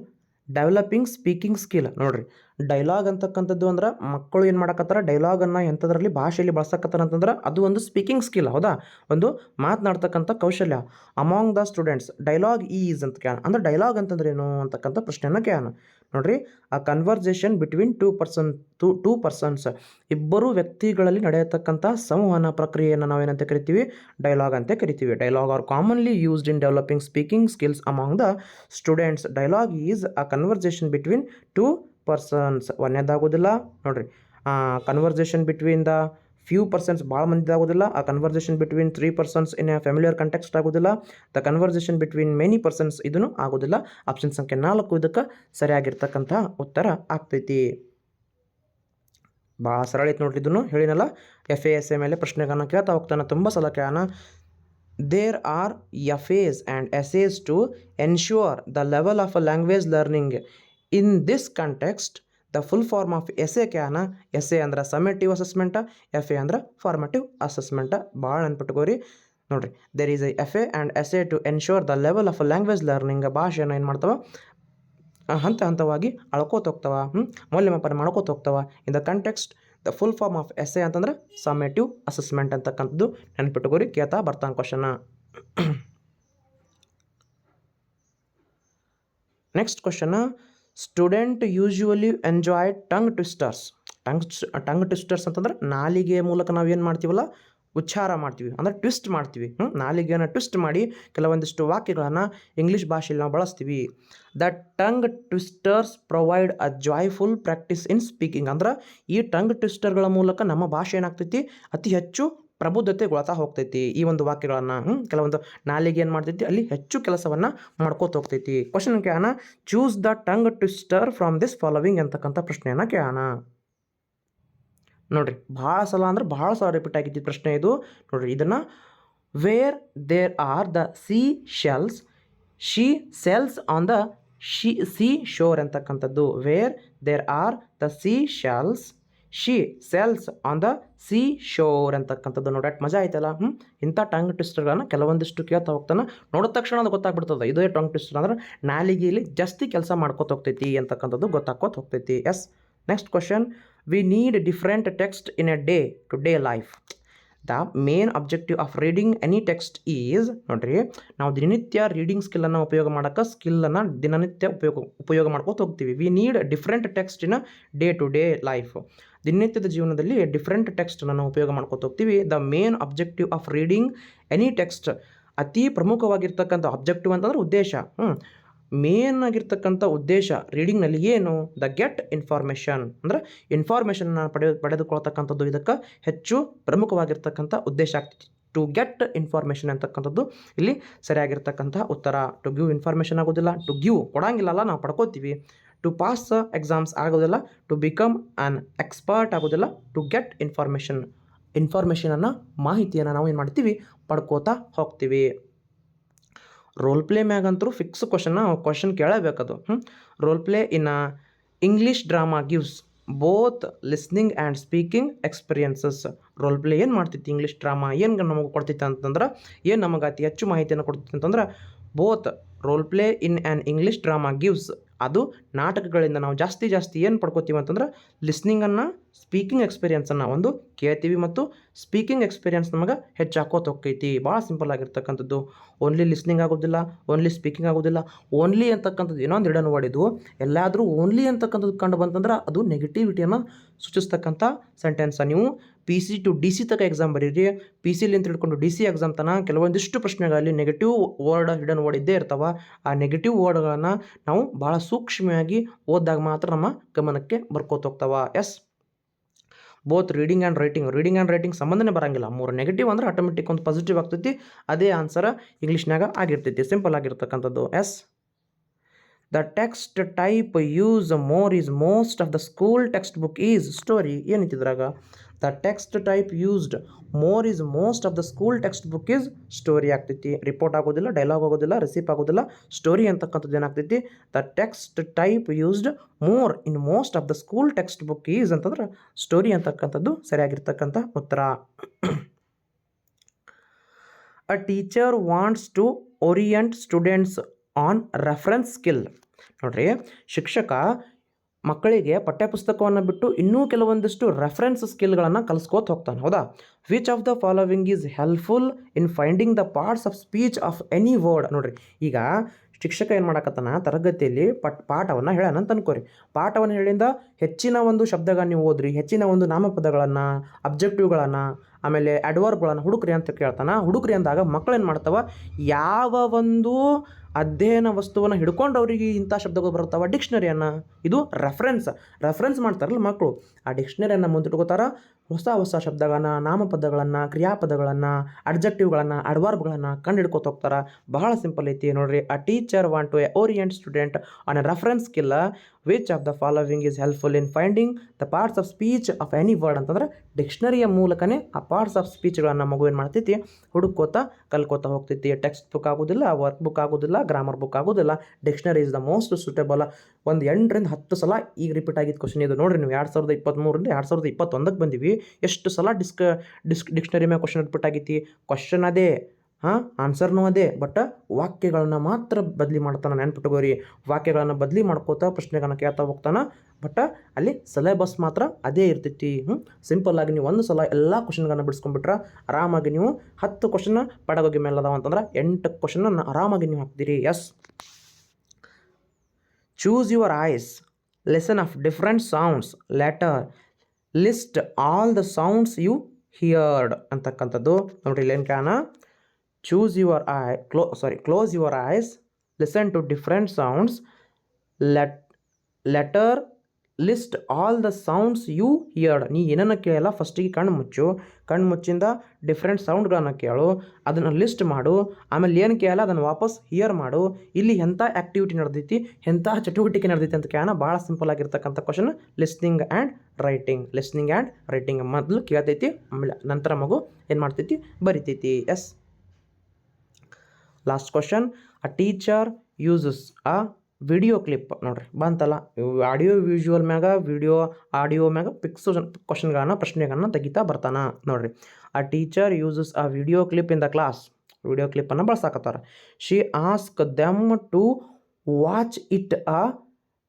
developing speaking skill ನೋಡ್ರಿ ಡೈಲಾಗ್ ಅಂತಕ್ಕಂಥದ್ದು ಅಂದ್ರೆ ಮಕ್ಕಳು ಏನು ಮಾಡಕತ್ತಾರ? ಡೈಲಾಗನ್ನು ಎಂಥದ್ರಲ್ಲಿ ಭಾಷೆಯಲ್ಲಿ ಬಳಸಕತ್ತಾರ ಅಂತಂದ್ರೆ ಅದು ಒಂದು ಸ್ಪೀಕಿಂಗ್ ಸ್ಕಿಲ್ ಹೌದಾ? ಒಂದು ಮಾತನಾಡ್ತಕ್ಕಂಥ ಕೌಶಲ್ಯ. Among the students dialogue is ಅಂತ ಕ್ಯಾನ್ ಅಂದ್ರೆ ಡೈಲಾಗ್ ಅಂತಂದ್ರೆ ಏನು ಅಂತಕ್ಕಂಥ ಪ್ರಶ್ನೆಯನ್ನು ಕ್ಯಾನ್ ನೋಡ್ರಿ, a conversation between two person two two persons ಇಬ್ಬರು ವ್ಯಕ್ತಿಗಳಲ್ಲಿ ನಡೆಯತಕ್ಕಂಥ ಸಂವಹನ ಪ್ರಕ್ರಿಯೆಯನ್ನು ನಾವೇನಂತ ಕರಿತೀವಿ? ಡೈಲಾಗ್ ಅಂತ ಕರಿತೀವಿ. Dialogue are commonly used in developing speaking skills among the students dialogue is a conversation between two persons ಒಂದೇದಾಗೋದಿಲ್ಲ. ನೋಡ್ರಿ conversation between the few persons ಭಾಳ ಮಂದಿ ಆಗೋದಿಲ್ಲ. A conversation between three persons in a familiar context ಆಗೋದಿಲ್ಲ. The conversation between many persons ಇದನ್ನು ಆಗೋದಿಲ್ಲ. Option ಸಂಖ್ಯೆ ನಾಲ್ಕು ಇದಕ್ಕೆ ಸರಿಯಾಗಿರ್ತಕ್ಕಂಥ ಉತ್ತರ ಆಗ್ತೈತಿ. ಭಾಳ ಸರಳ ಐತೆ ನೋಡ್ರಿ ಇದನ್ನು ಹೇಳಿನಲ್ಲ. ಎಫ್ ಎ ಎಸ್ ಎ ಮೇಲೆ ಪ್ರಶ್ನೆಗಳನ್ನು ಕೇಳ್ತಾ ಹೋಗ್ತಾನೆ. ತುಂಬ ಸಲ ಕೇಳೋಣ there are F S and S S to ensure the level of a language learning in this context the full form of S A ಕ್ಯಾನ? S A ಅಂದ್ರೆ ಸಮೇಟಿವ್ ಅಸೆಸ್ಮೆಂಟ ಎಫ್ ಎ ಅಂದ್ರೆ formative assessment ಭಾಳ ನೆನ್ಪಿಟ್ಕೋರಿ ನೋಡ್ರಿ there is A F A and S A to ensure the level of language learning ಭಾಷೆಯನ್ನು ಏನು ಮಾಡ್ತಾವ? ಹಂತ ಹಂತವಾಗಿ ಅಳ್ಕೋತ ಹೋಗ್ತಾವ. ಮೌಲ್ಯಮಾಪನ ಮಾಡ್ಕೋತ ಹೋಗ್ತಾವ. In the context the full form of S A ಅಂತಂದ್ರೆ ಸಮೇಟಿವ್ ಅಸೆಸ್ಮೆಂಟ್ ಅಂತಕ್ಕಂಥದ್ದು ನೆನ್ಪಿಟ್ಕೋರಿ, ಕೇಳ್ತಾ ಬರ್ತಾನೆ question next question student usually enjoy tongue twisters. Tongue tongue twisters ಅಂತಂದ್ರೆ ನಾಲಿಗೆ ಮೂಲಕ ನಾವು ಏನು ಮಾಡ್ತೀವಲ್ಲ? ಉಚ್ಚಾರ ಮಾಡ್ತೀವಿ. ಅಂದರೆ ಟ್ವಿಸ್ಟ್ ಮಾಡ್ತೀವಿ. ನಾಲಿಗೆಯನ್ನು ಟ್ವಿಸ್ಟ್ ಮಾಡಿ ಕೆಲವೊಂದಿಷ್ಟು ವಾಕ್ಯಗಳನ್ನು ಇಂಗ್ಲೀಷ್ ಭಾಷೆಯಲ್ಲಿ ನಾವು ಬಳಸ್ತೀವಿ. The tongue twisters provide a joyful practice in speaking ಅಂದ್ರೆ ಈ ಟಂಗ್ ಟ್ವಿಸ್ಟರ್ಗಳ ಮೂಲಕ ನಮ್ಮ ಭಾಷೆ ಏನಾಗ್ತೈತಿ? ಅತಿ ಹೆಚ್ಚು ಪ್ರಬುದ್ಧತೆಗೊಳ್ತಾ ಹೋಗ್ತೈತಿ. ಈ ಒಂದು ವಾಕ್ಯಗಳನ್ನು ಕೆಲವೊಂದು ನಾಲಿಗೆ ಏನು ಮಾಡ್ತೈತಿ, ಅಲ್ಲಿ ಹೆಚ್ಚು ಕೆಲಸವನ್ನು ಮಾಡ್ಕೋತ ಹೋಗ್ತೈತಿ. ಕ್ವಶನ್ ಕೇಳೋಣ. Choose the tongue twister from this following ಅಂತಕ್ಕಂಥ ಪ್ರಶ್ನೆಯನ್ನು ಕೇಳೋಣ. ನೋಡ್ರಿ, ಭಾಳ ಸಲ ಅಂದ್ರೆ ಭಾಳ ಸಲ ರಿಪೀಟ್ ಆಗಿದ್ದ ಪ್ರಶ್ನೆ ಇದು. ನೋಡ್ರಿ, ಇದನ್ನು where there are the sea shells she sells on the she sea shore ಅಂತಕ್ಕಂಥದ್ದು. Where there are the sea shells she sells on the sea shore ಅಂತಕ್ಕಂಥದ್ದು ನೋಡಿ. ಅಟ್ ಮಜಾ ಆಯ್ತಲ್ಲ ಹ್ಞೂ ಇಂಥ ಟಂಗ್ ಟ್ವಿಸ್ಟರ್ಗಳನ್ನ ಕೆಲವೊಂದಿಷ್ಟು ಕೇಳ್ತಾ ಹೋಗ್ತಾನೆ. ನೋಡಿದ ತಕ್ಷಣ ಅದು ಗೊತ್ತಾಗ್ಬಿಡ್ತದೆ. ಇದೇ ಟಂಗ್ ಟ್ವಿಸ್ಟರ್ ಅಂದ್ರೆ ನಾಲಿಗೆಯಲ್ಲಿ ಜಾಸ್ತಿ ಕೆಲಸ ಮಾಡ್ಕೋತ ಹೋಗ್ತೈತಿ ಅಂತಕ್ಕಂಥದ್ದು ಗೊತ್ತಾಕೋತ ಹೋಗ್ತೈತಿ. Yes next question we need different text in a day to day life the main objective of reading any text is ನೋಡ್ರಿ, ನಾವು ದಿನನಿತ್ಯ ರೀಡಿಂಗ್ ಸ್ಕಿಲ್ಲನ್ನು ಉಪಯೋಗ ಮಾಡೋಕ್ಕೆ ಸ್ಕಿಲ್ಲನ್ನು ದಿನನಿತ್ಯ ಉಪಯೋಗ ಉಪಯೋಗ ಮಾಡ್ಕೋತ ಹೋಗ್ತೀವಿ. We need different text in day to day life ದಿನನಿತ್ಯದ ಜೀವನದಲ್ಲಿ ಡಿಫ್ರೆಂಟ್ ಟೆಕ್ಸ್ಟನ್ನು ನಾವು ಉಪಯೋಗ ಮಾಡ್ಕೋತ ಹೋಗ್ತೀವಿ. The main objective of reading any text ಅತಿ ಪ್ರಮುಖವಾಗಿರ್ತಕ್ಕಂಥ ಅಬ್ಜೆಕ್ಟಿವ್ ಅಂತಂದ್ರೆ ಉದ್ದೇಶ. ಹ್ಞೂ ಮೇನ್ ಆಗಿರ್ತಕ್ಕಂಥ ಉದ್ದೇಶ ರೀಡಿಂಗ್ನಲ್ಲಿ ಏನು? ದ ಗೆಟ್ ಇನ್ಫಾರ್ಮೇಷನ್ ಅಂದರೆ ಇನ್ಫಾರ್ಮೇಷನ್ನ ಪಡೆ ಪಡೆದುಕೊಳ್ತಕ್ಕಂಥದ್ದು ಇದಕ್ಕೆ ಹೆಚ್ಚು ಪ್ರಮುಖವಾಗಿರ್ತಕ್ಕಂಥ ಉದ್ದೇಶ ಆಗ್ತಿತ್ತು ಟು ಗೆಟ್ ಇನ್ಫಾರ್ಮೇಷನ್ ಅಂತಕ್ಕಂಥದ್ದು ಇಲ್ಲಿ ಸರಿಯಾಗಿರ್ತಕ್ಕಂಥ ಉತ್ತರ. ಟು ಗಿವ್ ಇನ್ಫಾರ್ಮೇಷನ್ ಆಗೋದಿಲ್ಲ. ಟು ಗಿವ್ ಕೊಡಂಗಿಲ್ಲಲ್ಲ ನಾವು ಪಡ್ಕೋತೀವಿ. ಟು ಪಾಸ್ ಎಕ್ಸಾಮ್ಸ್ ಆಗೋದಿಲ್ಲ. ಟು ಬಿಕಮ್ ಆನ್ ಎಕ್ಸ್ಪರ್ಟ್ ಆಗೋದಿಲ್ಲ. ಟು ಗೆಟ್ ಇನ್ಫಾರ್ಮೇಷನ್ ಇನ್ಫಾರ್ಮೇಷನನ್ನು ಮಾಹಿತಿಯನ್ನು ನಾವು ಏನು ಮಾಡ್ತೀವಿ? ಪಡ್ಕೋತಾ ಹೋಗ್ತೀವಿ. ರೋಲ್ ಪ್ಲೇ ಮ್ಯಾಗಂತರೂ ಫಿಕ್ಸ್ ಕ್ವಶನ್ನ ಕ್ವಶನ್ ಕೇಳಬೇಕದು. ಹ್ಞೂ role play in English drama gives both listening and speaking experiences role play ಏನು ಮಾಡ್ತೈತಿ ಇಂಗ್ಲೀಷ್ ಡ್ರಾಮಾ ಏನು ನಮಗೆ ಕೊಡ್ತೈತೆ ಅಂತಂದ್ರೆ, ಏನು ನಮಗೆ ಅತಿ ಹೆಚ್ಚು ಮಾಹಿತಿಯನ್ನು ಕೊಡ್ತೈತೆ ಅಂತಂದ್ರೆ both role play in an English drama gives ಅದು ನಾಟಕಗಳಿಂದ ನಾವು ಜಾಸ್ತಿ ಜಾಸ್ತಿ ಏನು ಪಡ್ಕೋತೀವಿ ಅಂತಂದ್ರೆ ಲಿಸ್ನಿಂಗನ್ನು ಸ್ಪೀಕಿಂಗ್ ಎಕ್ಸ್ಪೀರಿಯನ್ಸನ್ನು ಒಂದು ಕೇಳ್ತೀವಿ ಮತ್ತು ಸ್ಪೀಕಿಂಗ್ ಎಕ್ಸ್ಪೀರಿಯನ್ಸ್ ನಮಗೆ ಹೆಚ್ಚು ಹಾಕೋ ಹೋಗ್ತೈತಿ. ಭಾಳ ಸಿಂಪಲ್ ಆಗಿರ್ತಕ್ಕಂಥದ್ದು. ಓನ್ಲಿ ಲಿಸ್ನಿಂಗ್ ಆಗೋದಿಲ್ಲ ಓನ್ಲಿ ಸ್ಪೀಕಿಂಗ್ ಆಗೋದಿಲ್ಲ ಓನ್ಲಿ ಅಂತಕ್ಕಂಥದ್ದು ಇನ್ನೊಂದು ಹಿಡನ್ ಇದು ಎಲ್ಲಾದರೂ ಓನ್ಲಿ ಅಂತಕ್ಕಂಥದ್ದು ಕಂಡು ಬಂತಂದ್ರೆ ಅದು ನೆಗೆಟಿವಿಟಿಯನ್ನು ಸೂಚಿಸ್ತಕ್ಕಂಥ ಸೆಂಟೆನ್ಸ ನೀವು. P C to D C ತನಕ ಎಕ್ಸಾಮ್ ಬರೀರಿ. ಪಿ ಸಿಲಿಂತ ಹಿಡ್ಕೊಂಡು ಡಿ ಸಿ ಎಕ್ಸಾಮ್ ತನಕ ಕೆಲವೊಂದಿಷ್ಟು ಪ್ರಶ್ನೆಗಳಲ್ಲಿ ನೆಗೆಟಿವ್ ವರ್ಡ್ ಹಿಡನ್ ವರ್ಡ್ ಇದ್ದೇ ಇರ್ತಾವೆ. ಆ ನೆಗೆಟಿವ್ ವರ್ಡ್ಗಳನ್ನು ನಾವು ಭಾಳ ಸೂಕ್ಷ್ಮವಾಗಿ ಓದಿದಾಗ ಮಾತ್ರ ನಮ್ಮ ಗಮನಕ್ಕೆ ಬರ್ಕೋತ yes both reading and writing reading and writing ಸಂಬಂಧನೇ ಬರಂಗಿಲ್ಲ. ಮೂರು ನೆಗೆಟಿವ್ ಅಂದ್ರೆ ಆಟೋಮೆಟಿಕ್ ಒಂದು ಪಾಸಿಟಿವ್ ಆಗ್ತೈತಿ. ಅದೇ ಆನ್ಸರ್ ಇಂಗ್ಲೀಷ್ನಾಗ ಆಗಿರ್ತೈತಿ. ಸಿಂಪಲ್ ಆಗಿರ್ತಕ್ಕಂಥದ್ದು. Yes the text type use more is most of the school textbook is story ಏನಿತ್ತಿದ್ರಾಗ the text type used more is most of the school textbook is story ಆಗ್ತೈತಿ. Report ಆಗೋದಿಲ್ಲ dialogue ಆಗೋದಿಲ್ಲ recipe ಆಗೋದಿಲ್ಲ story ಅಂತಕ್ಕಂಥದ್ದು ಏನಾಗ್ತೈತಿ? The text type used more in most of the school textbook is ಅಂತಂದ್ರೆ story ಅಂತಕ್ಕಂಥದ್ದು ಸರಿಯಾಗಿರ್ತಕ್ಕಂಥ ಉತ್ತರ. A teacher wants to orient students on reference skill ನೋಡ್ರಿ, ಶಿಕ್ಷಕ ಮಕ್ಕಳಿಗೆ ಪಠ್ಯಪುಸ್ತಕವನ್ನು ಬಿಟ್ಟು ಇನ್ನೂ ಕೆಲವೊಂದಿಷ್ಟು ರೆಫರೆನ್ಸ್ ಸ್ಕಿಲ್ಗಳನ್ನು ಕಲಿಸ್ಕೋತ ಹೋಗ್ತಾನೆ, ಹೌದಾ? Which of the following is helpful in finding the parts of speech of any word ನೋಡ್ರಿ, ಈಗ ಶಿಕ್ಷಕ ಏನು ಮಾಡಕತ್ತಾನ? ತರಗತಿಯಲ್ಲಿ ಪಟ್, ಪಾಠವನ್ನು ಹೇಳೋಣ ಅಂತ ಅನ್ಕೋರಿ. ಪಾಠವನ್ನು ಹೇಳಿಂದ ಹೆಚ್ಚಿನ ಒಂದು ಶಬ್ದಗಳನ್ನ ನೀವು ಓದ್ರಿ, ಹೆಚ್ಚಿನ ಒಂದು ನಾಮಪದಗಳನ್ನು ಅಬ್ಜೆಕ್ಟಿವ್ಗಳನ್ನು ಆಮೇಲೆ ಅಡ್ವರ್ಬ್ಗಳನ್ನು ಹುಡುಕ್ರಿ ಅಂತ ಕೇಳ್ತಾನೆ. ಹುಡುಕ್ರಿ ಅಂದಾಗ ಮಕ್ಕಳು ಏನು ಮಾಡ್ತಾವ? ಯಾವ ಒಂದು ಅಧ್ಯಯನ ವಸ್ತುವನ್ನು ಹಿಡ್ಕೊಂಡು ಅವರಿಗೆ ಇಂಥ ಶಬ್ದಗಳು ಬರ್ತಾವ ಡಿಕ್ಷ್ನರಿಯನ್ನು? ಇದು ರೆಫರೆನ್ಸ್ ರೆಫರೆನ್ಸ್ ಮಾಡ್ತಾರಲ್ಲ ಮಕ್ಕಳು ಆ ಡಿಕ್ಷ್ನರಿಯನ್ನು ಮುಂದಿಟ್ಕೋತಾರ ಹೊಸ ಹೊಸ ಶಬ್ದಗಳನ್ನು, ನಾಮಪದಗಳನ್ನು, ಕ್ರಿಯಾಪದಗಳನ್ನು, ಅಡ್ಜೆಕ್ಟಿವ್ಗಳನ್ನು, ಅಡ್ವರ್ಬ್ಗಳನ್ನು ಕಂಡು ಹೋಗ್ತಾರೆ. ಬಹಳ ಸಿಂಪಲ್ ಐತಿ ನೋಡ್ರಿ. A teacher want to a orient student on a reference skill which of the following is helpful in finding the parts of speech of any word ಅಂತಂದ್ರೆ ಡಿಕ್ಷನರಿಯ ಮೂಲಕನೇ ಆ ಪಾರ್ಟ್ಸ್ ಆಫ್ ಸ್ಪೀಚ್ಗಳನ್ನು ಮಗು ಏನು ಮಾಡ್ತೈತಿ? ಹುಡುಕೋತಾ ಕಲ್ಕೋತಾ ಹೋಗ್ತೈತಿ. ಟೆಕ್ಸ್ಟ್ ಬುಕ್ ಆಗೋದಿಲ್ಲ ವರ್ಕ್ ಬುಕ್ ಆಗೋದಿಲ್ಲ ಗ್ರಾಮರ್ ಬುಕ್ ಆಗೋದಿಲ್ಲ. Dictionary is the most suitable ಒಂದು ಎಂಟರಿಂದ ಹತ್ತು ಸಲ ಈಗ ರಿಪೀಟ್ ಆಗಿದ್ದು ಕ್ವಶನ್ ಇದು. ನೋಡ್ರಿ, ನೀವು ಎರಡು ಸಾವಿರದ ಇಪ್ಪತ್ತ್ಮೂರರಿಂದ ಎರಡು ಸಾವಿರದ ಇಪ್ಪತ್ತೊಂದಕ್ಕೆ ಬಂದಿವಿ. ಎಷ್ಟು ಸಲ ಡಿಸ್ಕ, ಡಿಸ್ಕ್, ಡಿಕ್ಷನರಿ ಮೇಲೆ ಕ್ವಶನ್ ರಿಪೀಟ್ ಆಗೈತಿ? ಕ್ವಶನ್ ಅದೇ. ಹಾಂ ಆನ್ಸರ್ನೂ ಅದೇ. ಬಟ್ ವಾಕ್ಯಗಳನ್ನ ಮಾತ್ರ ಬದಲಿ ಮಾಡ್ತಾನೆ ನೆನ್ಪಿಟ್ಕೋರಿ ವಾಕ್ಯಗಳನ್ನು ಬದಲಿ ಮಾಡ್ಕೋತಾ ಪ್ರಶ್ನೆಗಳನ್ನ ಕೇಳ್ತಾ ಹೋಗ್ತಾನೆ. ಬಟ್ ಅಲ್ಲಿ ಸಿಲೆಬಸ್ ಮಾತ್ರ ಅದೇ ಇರ್ತೈತಿ. ಹ್ಞೂ ಸಿಂಪಲ್ ಆಗಿ ನೀವು ಒಂದು ಸಲ ಎಲ್ಲ ಕ್ವಶನ್ಗಳನ್ನ ಬಿಡಿಸ್ಕೊಂಡ್ಬಿಟ್ರೆ ಆರಾಮಾಗಿ ನೀವು ಹತ್ತು ಕ್ವಶನ್ ಪಡಗೋಗಿ ಮೇಲೆ ಅದಾವ ಅಂತಂದ್ರೆ ಎಂಟು ಕ್ವಶನ್ನ ಆರಾಮಾಗಿ ನೀವು ಹಾಕ್ತೀರಿ. Yes choose your eyes listen of different sounds letter list all the sounds you heard ಅಂತಕ್ಕಂಥದ್ದು. ನೋಡಿರಿ ಇಲ್ಲೇನು ಕಾಣ? Choose your eye, ಕ್ಲೋ, sorry, close your eyes, listen to different sounds, let, letter list all the sounds you heard ನೀ ಏನನ್ನು ಕೇಳಲ್ಲ ಫಸ್ಟಿಗೆ ಕಣ್ಣು ಮುಚ್ಚು. ಕಣ್ಣು ಮುಚ್ಚಿಂದ ಡಿಫ್ರೆಂಟ್ ಸೌಂಡ್ಗಳನ್ನು ಕೇಳು. ಅದನ್ನು ಲಿಸ್ಟ್ ಮಾಡು. ಆಮೇಲೆ ಏನು ಕೇಳಲ್ಲ, ಅದನ್ನು ವಾಪಸ್ ಹಿಯರ್ ಮಾಡು. ಇಲ್ಲಿ ಎಂಥ ಆ್ಯಕ್ಟಿವಿಟಿ ನಡೆದೈತಿ ಎಂಥ ಚಟುವಟಿಕೆ ನಡೆದೈತಿ ಅಂತ ಕೇಳೋಣ. ಭಾಳ ಸಿಂಪಲ್ ಆಗಿರ್ತಕ್ಕಂಥ question listening and writing listening and writing ಮೊದಲು ಕೇಳ್ತೈತಿ, ಆಮೇಲೆ ನಂತರ ಮಗು ಏನು ಮಾಡ್ತೈತಿ, ಬರಿತೈತಿ. Yes last question a teacher uses a video clip ನೋಡ್ರಿ, ಬಂತಲ್ಲ? ಆಡಿಯೋ ವಿಜುವಲ್ ಮ್ಯಾಗ ವಿಡಿಯೋ ಆಡಿಯೋ ಮ್ಯಾಗ ಪಿಕ್ಸು ಕ್ವಶನ್ಗಳನ್ನು ಪ್ರಶ್ನೆಗಳನ್ನು ತೆಗಿತಾ ಬರ್ತಾನೆ ನೋಡ್ರಿ. A teacher uses a video clip in the class video ಕ್ಲಿಪ್ಪನ್ನು ಬಳಸಾಕತ್ತಾರ. She ask them to watch it a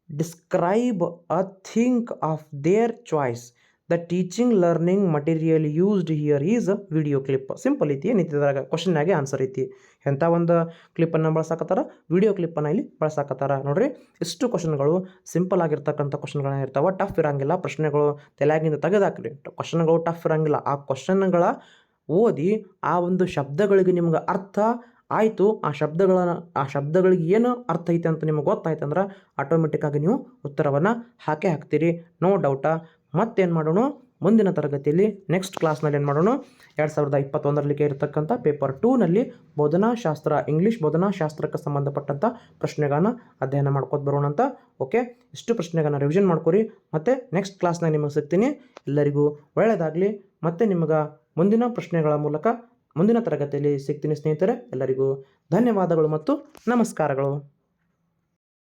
describe a think of their choice the teaching learning material used here is video clip simple ಐತಿ ಏನೈತಿದ್ರಾಗ ಕ್ವಶನ್ನಾಗೆ answer ಐತಿ. ಎಂಥ ಒಂದು ಕ್ಲಿಪ್ಪನ್ನು ಬಳಸಾಕತ್ತಾರ? Video ಕ್ಲಿಪ್ಪನ್ನು ಇಲ್ಲಿ ಬಳಸಾಕತ್ತಾರ. ನೋಡ್ರಿ, ಇಷ್ಟು ಕ್ವಶನ್ಗಳು ಸಿಂಪಲ್ ಆಗಿರ್ತಕ್ಕಂಥ ಕ್ವಶನ್ಗಳನ್ನ ಇರ್ತಾವೆ ಟಫ್ ಇರಂಗಿಲ್ಲ, ಪ್ರಶ್ನೆಗಳು ತಲೆಯಾಗಿಂದ ತೆಗೆದಾಕ್ರಿ. ಕ್ವಶನ್ಗಳು ಟಫ್ ಇರಂಗಿಲ್ಲ. ಆ ಕ್ವಶನ್ಗಳ ಓದಿ ಆ ಒಂದು ಶಬ್ದಗಳಿಗೆ ನಿಮ್ಗೆ ಅರ್ಥ ಆಯಿತು. ಆ ಶಬ್ದಗಳನ್ನು ಆ ಶಬ್ದಗಳಿಗೆ ಏನು ಅರ್ಥ ಐತೆ ಅಂತ ನಿಮಗೆ ಗೊತ್ತಾಯ್ತು ಅಂದ್ರೆ ಆಟೋಮೆಟಿಕ್ಕಾಗಿ ನೀವು ಉತ್ತರವನ್ನು ಹಾಕೇ ಹಾಕ್ತೀರಿ. ನೋ ಡೌಟ ಮತ್ತೇನು ಮಾಡೋಣ? ಮುಂದಿನ ತರಗತಿಯಲ್ಲಿ ನೆಕ್ಸ್ಟ್ ಕ್ಲಾಸ್ನಲ್ಲಿ ಏನು ಮಾಡೋಣ? ಎರಡು ಸಾವಿರದ ಇಪ್ಪತ್ತೊಂದರಲ್ಲಿ ಇರತಕ್ಕಂಥ ಪೇಪರ್ ಟೂನಲ್ಲಿ ಬೋಧನಾಶಾಸ್ತ್ರ ಇಂಗ್ಲೀಷ್ ಬೋಧನಾಶಾಸ್ತ್ರಕ್ಕೆ ಸಂಬಂಧಪಟ್ಟಂಥ ಪ್ರಶ್ನೆಗಳನ್ನು ಅಧ್ಯಯನ ಮಾಡ್ಕೊತ ಬರೋಣ ಅಂತ. ಓಕೆ ಇಷ್ಟು ಪ್ರಶ್ನೆಗಳನ್ನ ರಿವಿಷನ್ ಮಾಡ್ಕೊರಿ. ಮತ್ತು ನೆಕ್ಸ್ಟ್ ಕ್ಲಾಸ್ನಾಗ ನಿಮಗೆ ಸಿಗ್ತೀನಿ. ಎಲ್ಲರಿಗೂ ಒಳ್ಳೆಯದಾಗಲಿ ಮತ್ತು ನಿಮಗೆ ಮುಂದಿನ ಪ್ರಶ್ನೆಗಳ ಮೂಲಕ ಮುಂದಿನ ತರಗತಿಯಲ್ಲಿ ಸಿಗ್ತೀನಿ ಸ್ನೇಹಿತರೆ, ಎಲ್ಲರಿಗೂ ಧನ್ಯವಾದಗಳು ಮತ್ತು ನಮಸ್ಕಾರಗಳು.